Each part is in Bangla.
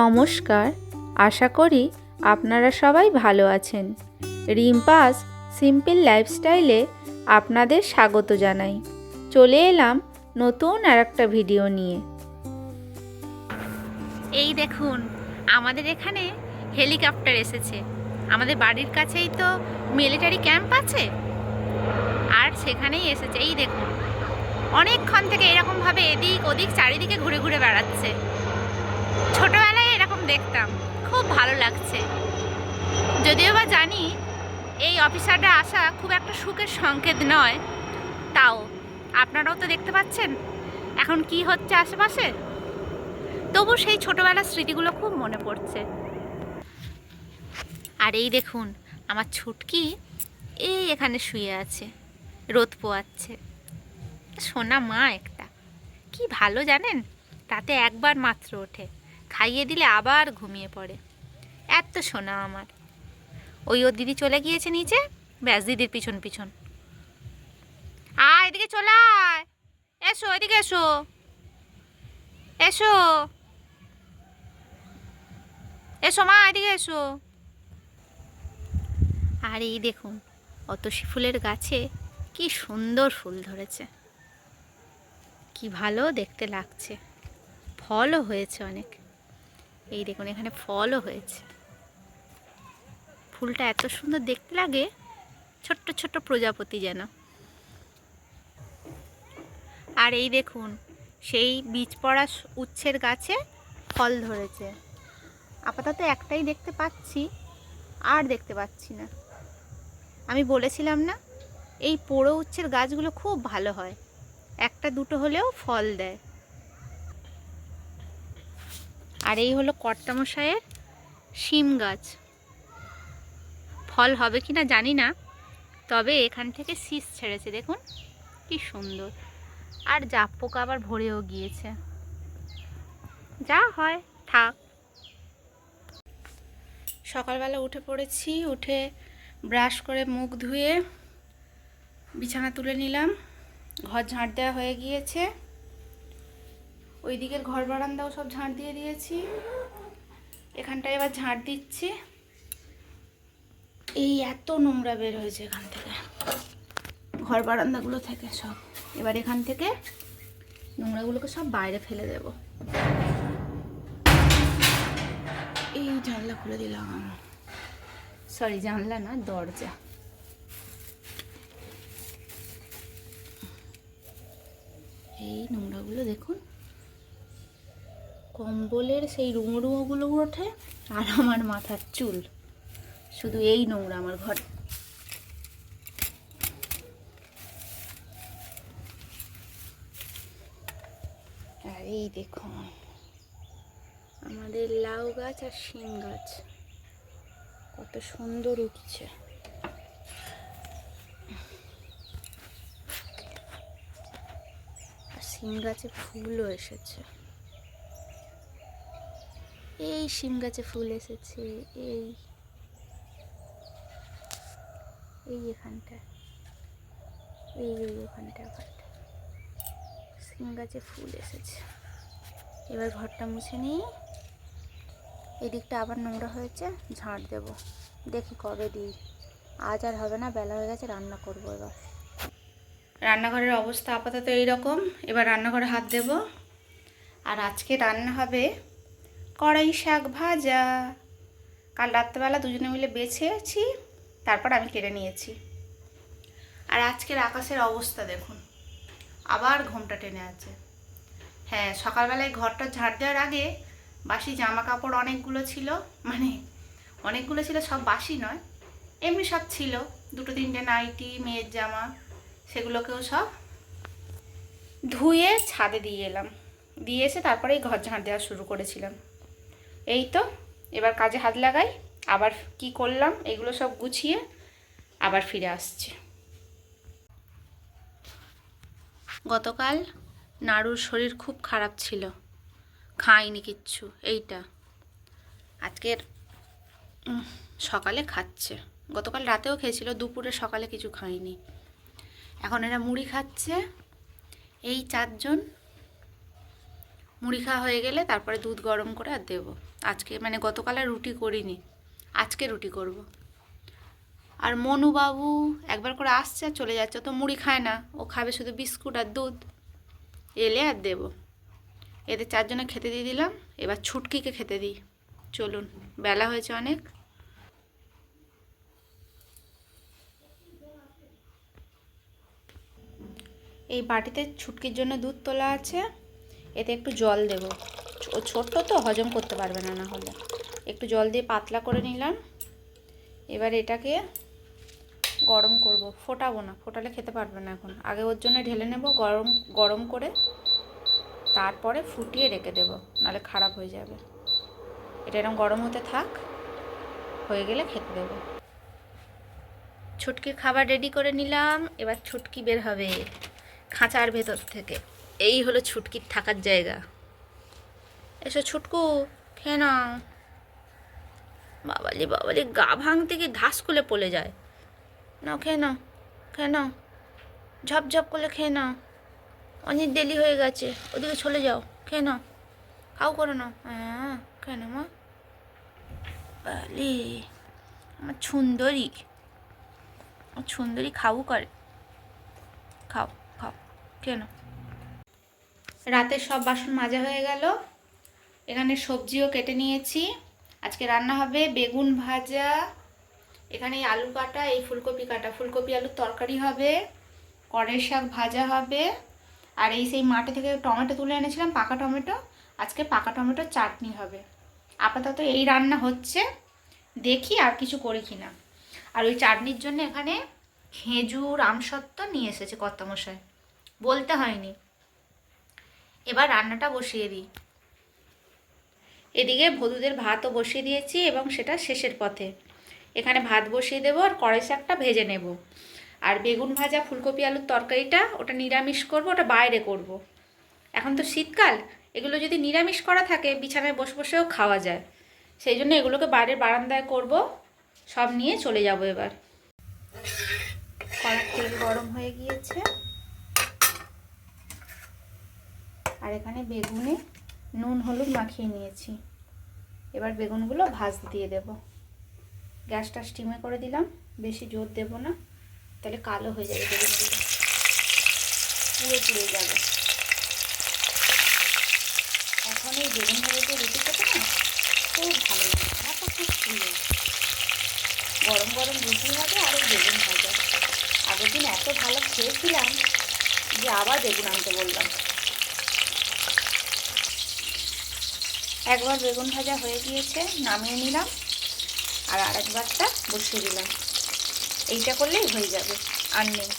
নমস্কার, আশা করি আপনারা সবাই ভালো আছেন। রিম্পাস সিম্পল লাইফস্টাইলে আপনাদের স্বাগত জানাই। চলে এলাম নতুন আর একটা ভিডিও নিয়ে। এই দেখুন, আমাদের এখানে হেলিকপ্টার এসেছে। আমাদের বাড়ির কাছেই তো মিলিটারি ক্যাম্প আছে। আর সেখানেই এসেছে, এই দেখুন। অনেকক্ষণ থেকে এরকমভাবে এদিক ওদিক চারিদিকে ঘুরে ঘুরে বেড়াচ্ছে। ছোটবেলায় দেখতাম। খুব ভালো লাগছে। যদিও বা জানি এই অফিসাররা আসা খুব একটা সুখের সংকেত নয়, তাও আপনারাও তো দেখতে পাচ্ছেন এখন কি হচ্ছে আশেপাশে? তবু সেই ছোটবেলার স্মৃতিগুলো খুব মনে পড়ছে। আর এই দেখুন, আমার ছুটকি এই এখানে শুয়ে আছে, রোদ পোয়াচ্ছে। সোনা মা একটা, কি ভালো জানেন? তাতে একবার মাত্র ওঠে। খাইয়ে দিলে আবার ঘুমিয়ে পড়ে। এত সোনা আমার। ওই ওর দিদি চলে গিয়েছে নিচে। ব্যাস, দিদির পিছন পিছন। আয়, এদিকে চলে আয়। এসো, এদিকে এসো। এসো। এসো মা, এদিকে এসো। আর এই দেখুন অতসী ফুলের গাছে কি সুন্দর ফুল ধরেছে। কি ভালো দেখতে লাগছে। ফলও হয়েছে অনেক। এই দেখুন, এখানে ফলও হয়েছে। ফুলটা এত সুন্দর দেখতে লাগে, ছোট্ট ছোট্ট প্রজাপতি যেন। আর এই দেখুন, সেই বীজ পড়া উচ্ছের গাছে ফল ধরেছে। আপাতত একটাই দেখতে পাচ্ছি, আর দেখতে পাচ্ছি না। আমি বলেছিলাম না, এই পোড়ো উচ্ছের গাছগুলো খুব ভালো হয়। একটা দুটো হলেও ফল দেয়। আর এই হলো কর্তামশায়ের শিম গাছ। ফল হবে কি না জানি না, তবে এখান থেকে শীষ ছেড়েছে, দেখুন কি সুন্দর। আর জাপ পোকা আবার ভরেও গিয়েছে। যা হয়, থাক। সকালবেলা উঠে পড়েছি, উঠে ব্রাশ করে মুখ ধুয়ে বিছানা তুলে নিলাম। ঘর ঝাঁট দেওয়া হয়ে গিয়েছে। ওই দিকের ঘর বারান্দাও সব ঝাঁট দিয়ে দিয়েছি। এখানটায় এবার ঝাঁট দিচ্ছি। এই এত নোংরা বের হয়েছে এখান থেকে। ঘর বারান্দাগুলো থেকে সব। এবার এখান থেকে নোংরাগুলোকে সব বাইরে ফেলে দেব। এই জানলা খুলে দিলাম। সরি, জানলা না, দরজা। এই নোংরাগুলো দেখুন। কম্বলের সেই রুমো রুমোগুলো ওঠে আর আমার মাথার চুল। শুধু এই নোংরা আমার ঘর। আর এই দেখুন আমাদের লাউ গাছ আর শিম গাছ। কত সুন্দর উঠছে। আর শিম গাছে ফুলও এসেছে। এই শিম গাছে ফুল এসেছে, এই। এই এখানটায় এই এই ওখানটা ওখানটা। শিম গাছে ফুল এসেছে। এবার ঘরটা মুছে নিই। এদিকটা আবার নোংরা হয়েছে ঝাঁট দেব। দেখি কবে দিই। আজ আর হবে না, বেলা হয়ে গেছে, রান্না করব এবার। রান্নাঘরের অবস্থা আপাতত এই রকম এবার রান্নাঘরে হাত দেব। আর আজকে রান্না হবে কড়াই শাক ভাজা। কাল রাত্রেবেলা দুজনে মিলে বেছেছি তারপর আমি কেটে নিয়েছি। আর আজকের আকাশের অবস্থা দেখুন, আবার ঘোমটা টেনে আছে। হ্যাঁ সকালবেলায় ঘরটা ঝাড় দেওয়ার আগে বাসি জামা কাপড় অনেকগুলো ছিল মানে অনেকগুলো ছিল, সব বাসি নয়, এমনি সব ছিল। দুটো তিনটে নাইটি, মেয়ের জামা, সেগুলোকেও সব ধুয়ে ছাদে দিয়ে এলাম। দিয়ে এসে তারপরেই ঘর ঝাঁট দেওয়া শুরু করেছিলাম। এই তো, এবার কাজে হাত লাগাই, আবার কি করলাম, এগুলো সব গুছিয়ে আবার ফিরে আসছে। গতকাল নাড়ুর শরীর খুব খারাপ ছিল, খাইনি কিচ্ছু, এইটা। আজকের সকালে খাচ্ছে, গতকাল রাতেও খেয়েছিল, দুপুরে সকালে কিছু খাইনি। এখন এরা মুড়ি খাচ্ছে, এই চারজন মুড়ি খাওয়া হয়ে গেলে তারপরে দুধ গরম করে আর দেবো। আজকে মানে গতকাল আর রুটি করিনি, আজকে রুটি করব। আর মনু বাবু একবার করে আসছে আর চলে যাচ্ছে তো মুড়ি খায় না, ও খাবে শুধু বিস্কুট আর দুধ। এলে আর দেবো। এদের চারজনে খেতে দিয়ে দিলাম, এবার ছুটকিকে খেতে দিই। চলুন, বেলা হয়েছে অনেক। এই বাটিতে ছুটকির জন্য দুধ তোলা আছে। এতে একটু জল দেব। ও ছোট্ট তো, হজম করতে পারবে না না হলে। একটু জল দিয়ে পাতলা করে নিলাম। এবার এটাকে গরম করব। ফোটাবো না, ফোটালে খেতে পারবে না এখন। আগে ওর জন্য ঢেলে নেব গরম গরম করে। তারপরে ফুটিয়ে রেখে দেবো, নাহলে খারাপ হয়ে যাবে। এটা এরকম গরম হতে থাক, হয়ে গেলে খেতে দেবো। ছুটকি খাবার রেডি করে নিলাম। এবার ছুটকি বের হবে খাঁচার ভেতর থেকে। এই হলো ছুটকির থাকার জায়গা। এসো ছুটকু, খেয়ে নাও। বাবালি বাবালি, গা ভাঙতে কি ধাস খুলে পড়ে যায়। নাও, খেয়ে নাও খেয়ে নাও। ঝপঝপ করে খেয়ে নাও। অনেক দেরি হয়ে গেছে। ওদিকে চলে যাও, খেয়ে নাও। খাও করে নাও। হ্যাঁ খেয়ে নাও মা। বালি আমার সুন্দরী। সুন্দরী খাও করে। খাও খাও কেন রাতের সব বাসন মাজা হয়ে গেল। এখানে সবজিও কেটে নিয়েছি। আজকে রান্না হবে বেগুন ভাজা, এখানে আলু কাটা, এই ফুলকপি কাটা। ফুলকপি, আলুর তরকারি হবে, কড়ের শাক ভাজা হবে। আর এই সেই মাঠে থেকে টমেটো তুলে এনেছিলাম, পাকা টমেটো। আজকে পাকা টমেটোর চাটনি হবে। আপাতত এই রান্না হচ্ছে। দেখি আর কিছু করি কি না আর ওই চাটনির জন্য এখানে খেজুর, আমসত্ত্ব নিয়ে এসেছে কর্তামশাই। বলতে হয়নি। এবার রান্নাটা বসিয়ে দিই। এদিকে ভদুদের ভাতও বসিয়ে দিয়েছি এবং সেটা শেষের পথে। এখানে ভাত বসিয়ে দেবো আর কড়াই শাকটা ভেজে নেব। আর বেগুন ভাজা, ফুলকপি আলুর তরকারিটা ওটা নিরামিষ করব, ওটা বাইরে করব। এখন তো শীতকাল, এগুলো যদি নিরামিষ করা থাকে, বিছানায় বসে বসেও খাওয়া যায়। সেই জন্য এগুলোকে বাইরের বারান্দায় করব, সব নিয়ে চলে যাব এবার। কড়ার তেল গরম হয়ে গিয়েছে। আর এখানে বেগুনে নুন, হলুদ মাখিয়ে নিয়েছি। এবার বেগুনগুলো ভাজ দিয়ে দেব। গ্যাসটা স্টিমে করে দিলাম, বেশি জোর দেব না। তাহলে কালো হয়ে যাবে বেগুনগুলো। পুড়ে পুড়ে যাবে। এখন এই বেগুন ভাজাতে রুটি খেতে না খুব ভালো লাগে। খুব প্রিয় গরম গরম রুটি হবে আর বেগুন ভাজা। আগের দিন এত ভালো খেয়েছিলাম যে আবার বেগুন আনতে বললাম। একবার বেগুন ভাজা হয়ে গিয়েছে, নামিয়ে নিলাম আর আরেকবারটা বসিয়ে দিলাম। এইটা করলেই হয়ে যাবে, আর নেই।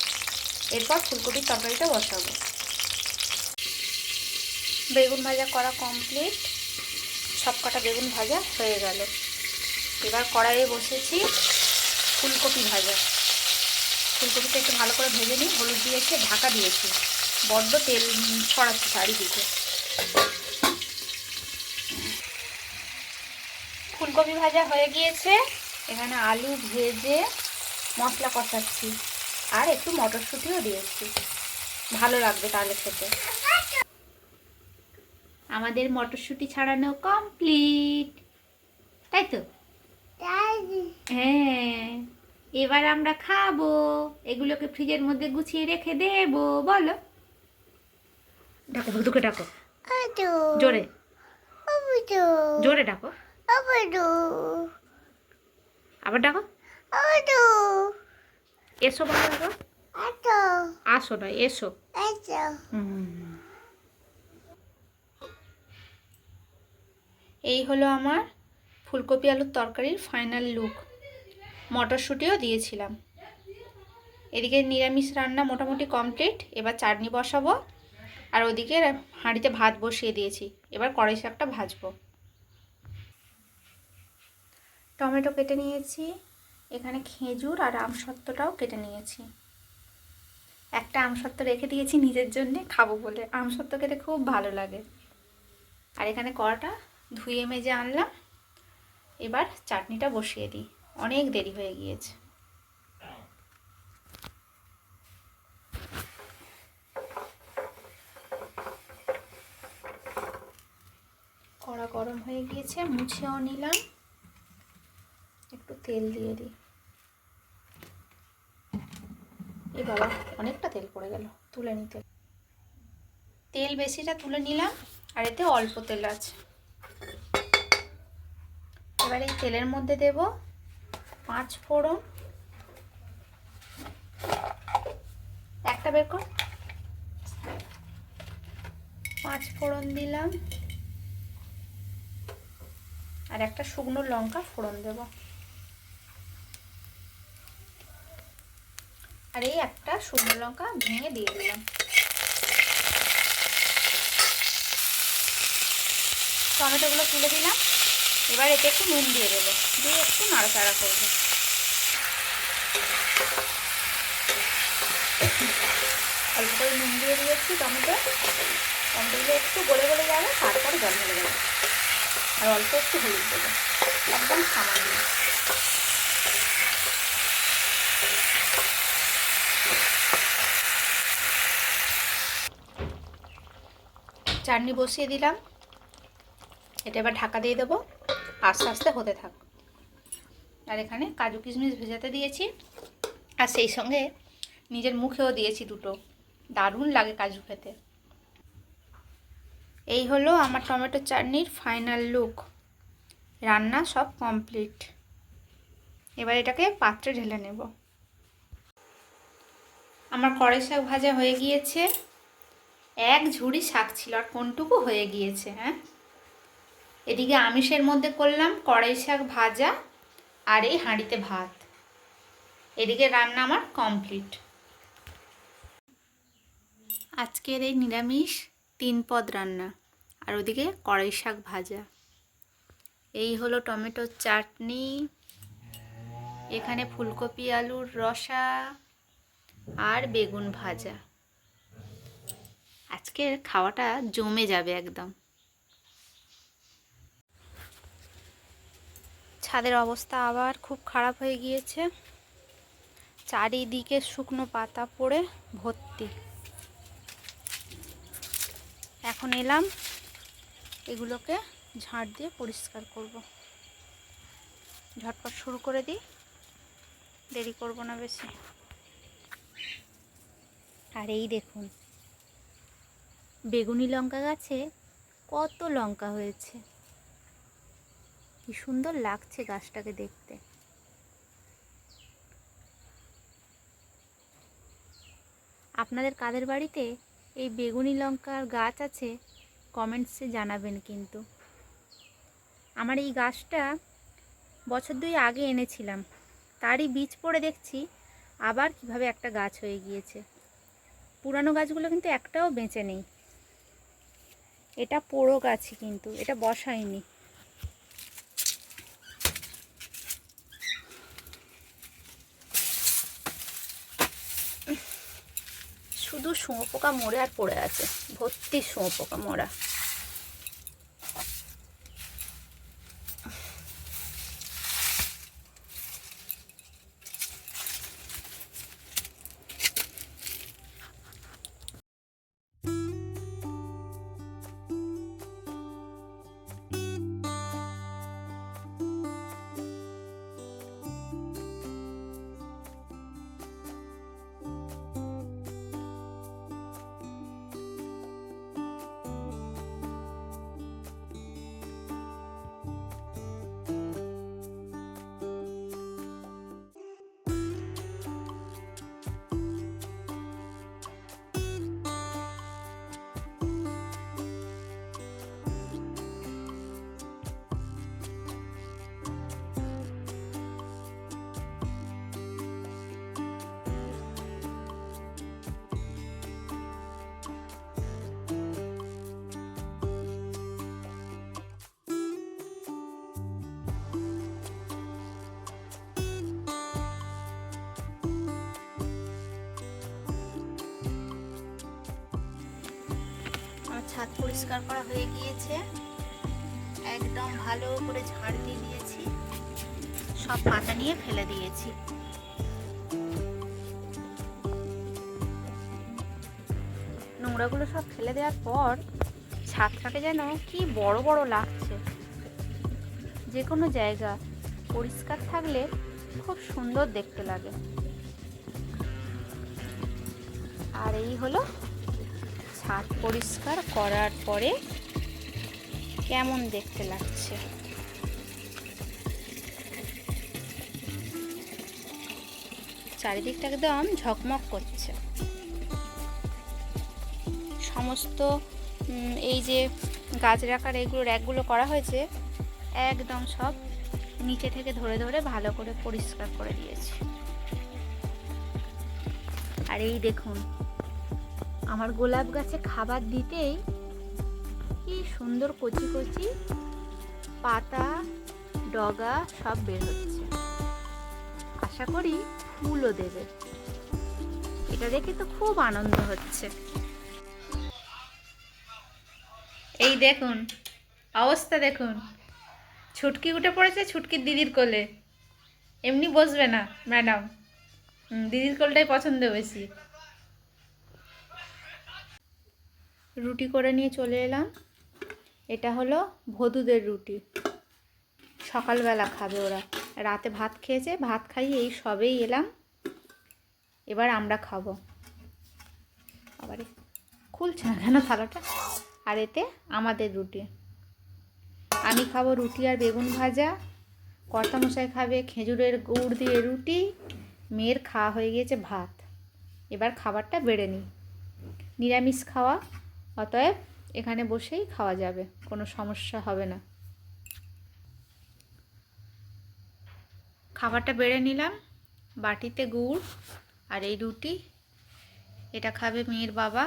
এরপর ফুলকপির তরকারিটা বসাবো। বেগুন ভাজা করা কমপ্লিট সব কটা বেগুন ভাজা হয়ে গেল। এবার কড়াইয়ে বসেছি ফুলকপি ভাজা। ফুলকপিটা একটু ভালো করে ভেজে নিই, হলুদ দিয়েছে ঢাকা দিয়েছি। বড্ড তেল ছড়াচ্ছে চারিদিকে। ফুলকপি ভাজা হয়ে গিয়েছে। এখানে আলু ভেজে মশলা কষাচ্ছি। আর একটু মটরশুঁটিও দিয়েছি। ভালো লাগবে তাহলে খেতে। আমাদের মটরশুঁটি ছাড়ানো কমপ্লিট। তাই তো? হ্যাঁ। এবার আমরা খাব। এগুলোকে ফ্রিজের মধ্যে গুছিয়ে রেখে দেবো। বলো। ডাকো দুকে ডাকো। জোরে। জোরে ডাকো। আবার ডাকো। এসো বলো ডাকো আসো। নয় এসো। এই হলো আমার ফুলকপি আলুর তরকারির ফাইনাল লুক। মটরশুঁটিও দিয়েছিলাম। এদিকে নিরামিষ রান্না মোটামুটি কমপ্লিট এবার চাটনি বসাবো। আর ওদিকে হাঁড়িতে ভাত বসিয়ে দিয়েছি। এবার কড়াই শাকটা ভাজবো। টমেটো কেটে নিয়েছি, এখানে খেজুর আর আমসত্ত্বটাও কেটে নিয়েছি। একটা আমসত্ত্ব রেখে দিয়েছি নিজের জন্যে, খাব বলে। আমসত্ত্ব খেতে খুব ভালো লাগে। আর এখানে কড়াটা ধুয়ে মেজে আনলাম। এবার চাটনিটা বসিয়ে দিই। অনেক দেরি হয়ে গিয়েছে। কড়া গরম হয়ে গিয়েছে, মুছেও নিলাম। তেল দিয়ে দিই। এ বাবা, অনেকটা তেল পড়ে গেল, তুলে নিতে তেল। বেশিটা তুলে নিলাম, আর এতে অল্প তেল আছে। এবার এই তেলের মধ্যে দেব পাঁচ ফোড়ন, একটা বের কর পাঁচ ফোড়ন দিলাম, আর একটা শুকনো লঙ্কা ফোড়ন দেব। আর এই একটা শুকনো লঙ্কা ভেঙে দিয়ে দিলাম। টমেটোগুলো তুলে দিলাম। এবার এতে একটু নুন দিয়ে দেবো। দিয়ে একটু নাড়াচাড়া করব। অল্প করে নুন দিয়ে দিয়েছি টমেটো। টমেটোগুলো একটু গলে গলে যাবে তারপরে জল ঢেলে দেবো। আর অল্প একটু হলুদ দেবো। একদম সামান্য। চাটনি বসিয়ে দিলাম। এটা এবার ঢাকা দিয়ে দেবো। আস্তে আস্তে হতে থাক। আর এখানে কাজু কিশমিশ ভেজাতে দিয়েছি। আর সেই সঙ্গে নিজের মুখেও দিয়েছি দুটো। দারুণ লাগে কাজু খেতে। এই হলো আমার টমেটো চাটনির ফাইনাল লুক। রান্না সব কমপ্লিট। এবার এটাকে পাত্রে ঢেলে নেব। আমার কড়াই শাক ভাজা হয়ে গিয়েছে। এক ঝুড়ি শাক ছিল আর কোনটুকু হয়ে গিয়েছে হ্যাঁ? এদিকে আমিষের মধ্যে করলাম কড়াই শাক ভাজা আর এই হাঁড়িতে ভাত। এদিকে রান্না আমার কমপ্লিট আজকের এই নিরামিষ তিন পদ রান্না, আর ওদিকে কড়াই শাক ভাজা। এই হলো টমেটোর চাটনি, এখানে ফুলকপি, আলুর রসা আর বেগুন ভাজা। আজকের খাওয়াটা জমে যাবে একদম। ছাদের অবস্থা আবার খুব খারাপ হয়ে গিয়েছে। চারিদিকে শুকনো পাতা পড়ে ভর্তি। এখন এলাম, এগুলোকে ঝাড় দিয়ে পরিষ্কার করব। ঝটপট শুরু করে দিই, দেরি করব না বেশি। আর এই দেখুন বেগুনি লঙ্কা গাছে কত লঙ্কা হয়েছে। কি সুন্দর লাগছে গাছটাকে দেখতে। আপনাদের কাদের বাড়িতে এই বেগুনি লঙ্কার গাছ আছে, কমেন্টসে জানাবেন কিন্তু। আমার এই গাছটা বছর দুই আগে এনেছিলাম, তারই বীজ পড়ে দেখছি, আবার কীভাবে একটা গাছ হয়ে গিয়েছে। পুরানো গাছগুলো কিন্তু একটাও বেঁচে নেই। এটা পোড়ো গাছই কিন্তু, এটা বসায়নি। শুধু শুঁয়োপোকা মরে আর পড়ে আছে, ভর্তি শুঁয়োপোকা মরা। ছাদ পরিষ্কার করা হয়ে গিয়েছে। একদম ভালো করে ঝাড় দিয়ে দিয়েছি। সব পাতা নিয়ে ফেলে দিয়েছি। নোংরাগুলো সব ফেলে দেওয়ার পর ছাদটাকে যেন কি বড় বড় লাগছে। যে কোনো জায়গা পরিষ্কার থাকলে খুব সুন্দর দেখতে লাগে। আর এই হলো ছাদ পরিষ্কার করার পরে কেমন দেখতে লাগছে? চারিদিকটা একদম ঝকমক করছে। সমস্ত এই যে গাছ রাখার এইগুলো র্যাকগুলো করা হয়েছে, একদম সব নিচে থেকে ধরে ধরে ভালো করে পরিষ্কার করে দিয়েছে। আর এই দেখুন আমার গোলাপ গাছে খাবার দিতেই কি সুন্দর কচি কচি পাতা, ডগা সব বের হচ্ছে। আশা করি ফুলও দেবে। এটা দেখে তো খুব আনন্দ হচ্ছে। এই দেখুন, অবস্থা দেখুন। ছুটকি উঠে পড়েছে ছুটকির দিদির কোলে। এমনি বসবে না, ম্যাডাম। দিদির কোলটাই পছন্দ বেশি। রুটি করে নিয়ে চলে এলাম। এটা হলো ভদুদের রুটি। সকালবেলা খাবে ওরা। রাতে ভাত খেয়েছে, ভাত খাইয়ে এই সবেই এলাম। এবার আমরা খাব। আবার খুলছে না কেন থালাটা? আর এতে আমাদের রুটি। আমি খাব রুটি আর বেগুন ভাজা। কর্তামশাই খাবে খেজুরের গুড় দিয়ে রুটি। মেয়ের খাওয়া হয়ে গিয়েছে ভাত। এবার খাবারটা বেড়ে নিই। নিরামিষ খাওয়া। অতএব এখানে বসেই খাওয়া যাবে, কোনো সমস্যা হবে না। খাবারটা বেড়ে নিলাম, বাটিতে গুড় আর এই রুটি, এটা খাবে মেয়ের বাবা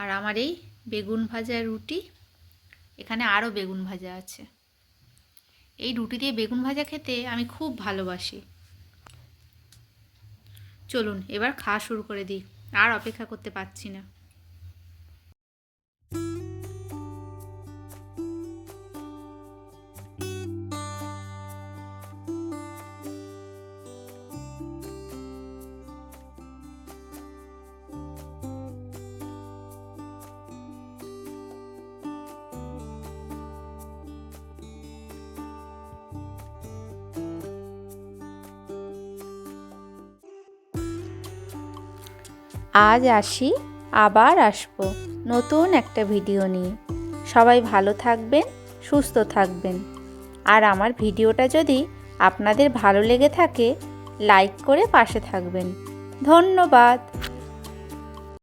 আর আমার এই বেগুন ভাজা রুটি, এখানে আরও বেগুন ভাজা আছে। এই রুটি দিয়ে বেগুন ভাজা খেতে আমি খুব ভালোবাসি। চলুন, এবার খাওয়া শুরু করে দিই, আর অপেক্ষা করতে পারছি না। আজ আসি, আবার আসব নতুন একটা ভিডিও নিয়ে। সবাই ভালো থাকবেন, সুস্থ থাকবেন। আর আমার ভিডিওটা যদি আপনাদের ভালো লেগে থাকে, লাইক করে পাশে থাকবেন। ধন্যবাদ।